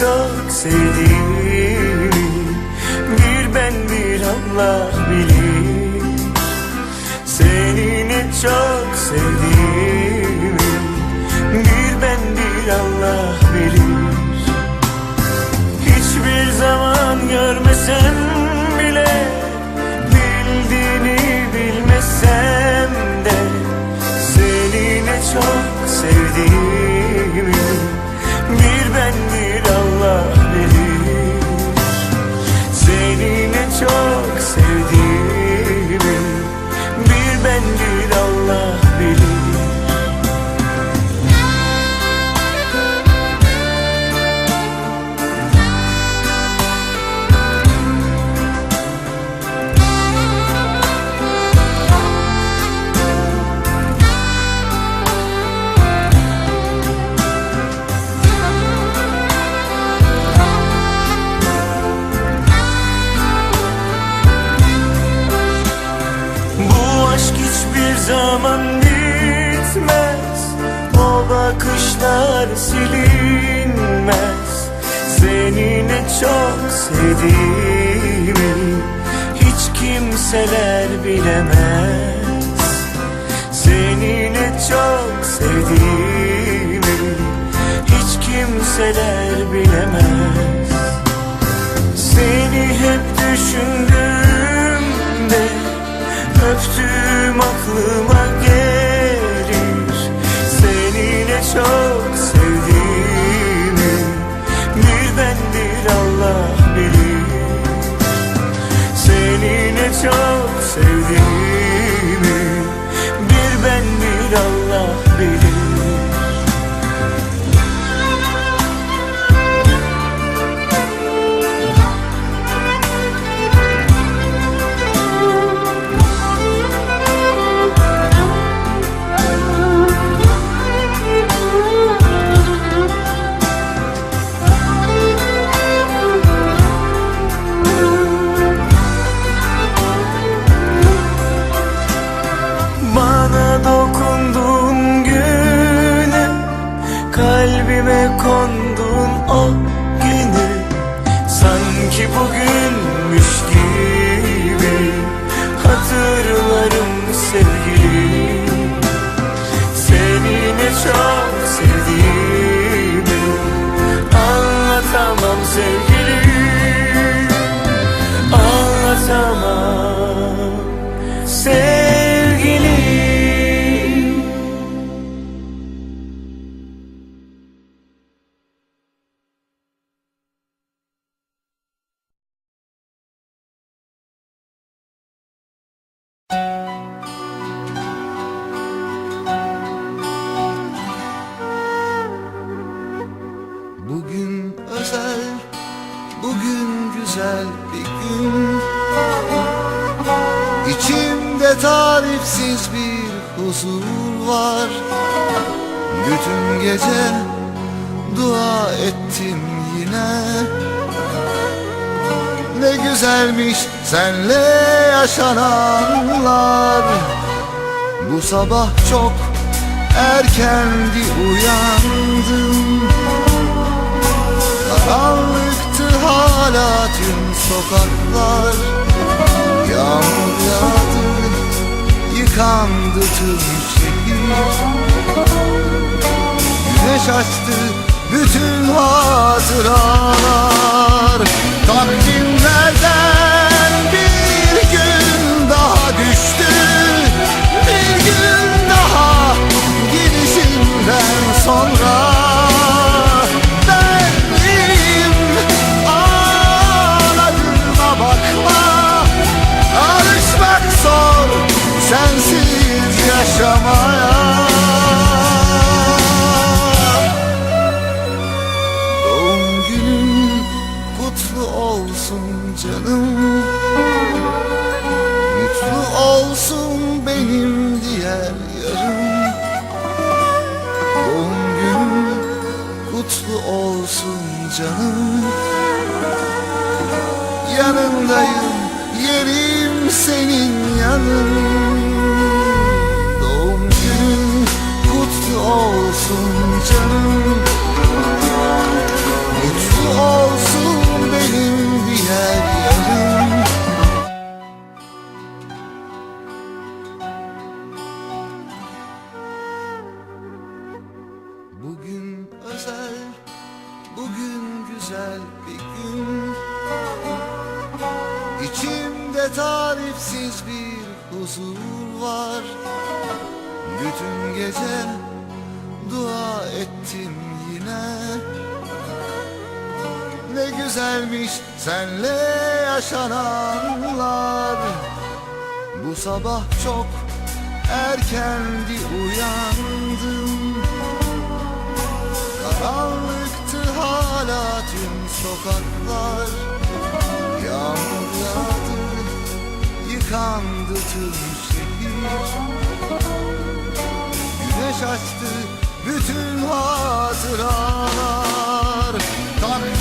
Çok sevdiğimi Bir ben bir Allah bilir. Seni ne çok sevdiğimi çok sevdiğimi bakışlar silinmez. Seni ne çok sevdiğimi Hiç kimseler bilemez. Seni ne çok sevdiğimi Hiç kimseler bilemez. Seni hep düşündüğümde çok sevdiğimi Kalbime kondun o günü Sanki bugünmüş gibi Hatırlarım sevgilim Seni ne çok sevdiğimi Anlatamam sevgilim huzur var. Bütün gece dua ettim yine. Ne güzelmiş senle yaşananlar. Bu sabah çok erkendi uyandım. Karanlıktı hala tüm sokaklar yıkandı tüm şehir Güneş açtı bütün hatıralar kutlu olsun canım. Yanındayım yerim senin yanın. Doğum günün kutlu olsun canım İçimde tarifsiz bir huzur var. Bütün gece dua ettim yine. Ne güzelmiş senle yaşananlar. Bu sabah çok erkendi uyandım. Karanlıktı hala tüm sokaklar Yağmur yağdı, yıkandı tüm şehir. Güneş açtı bütün hatıralar. Takvimlerden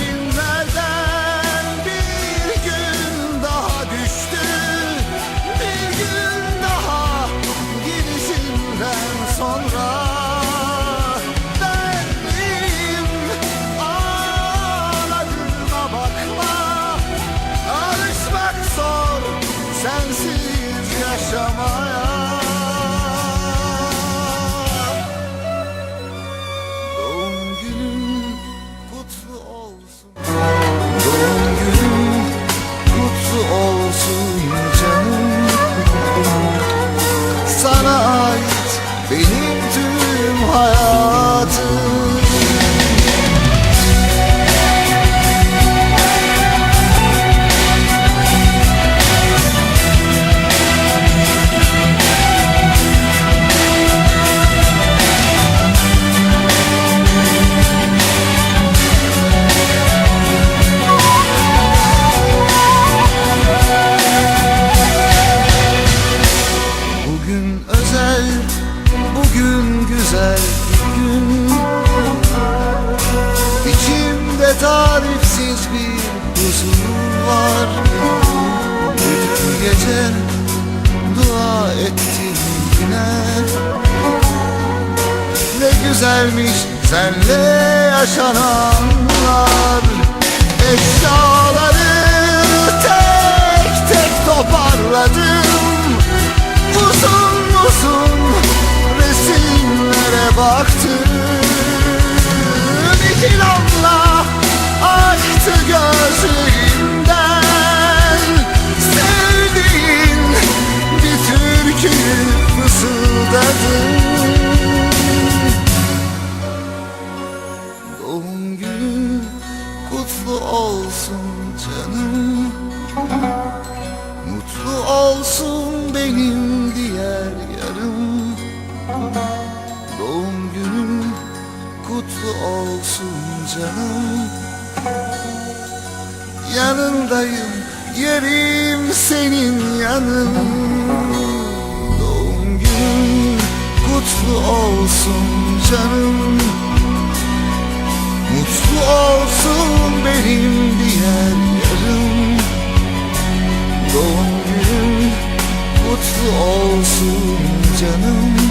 güzelmiş senle yaşananlar canım Yanındayım yerim senin yanın. Doğum günün kutlu olsun canım. Mutlu olsun benim diğer yarım. Doğum günün kutlu olsun canım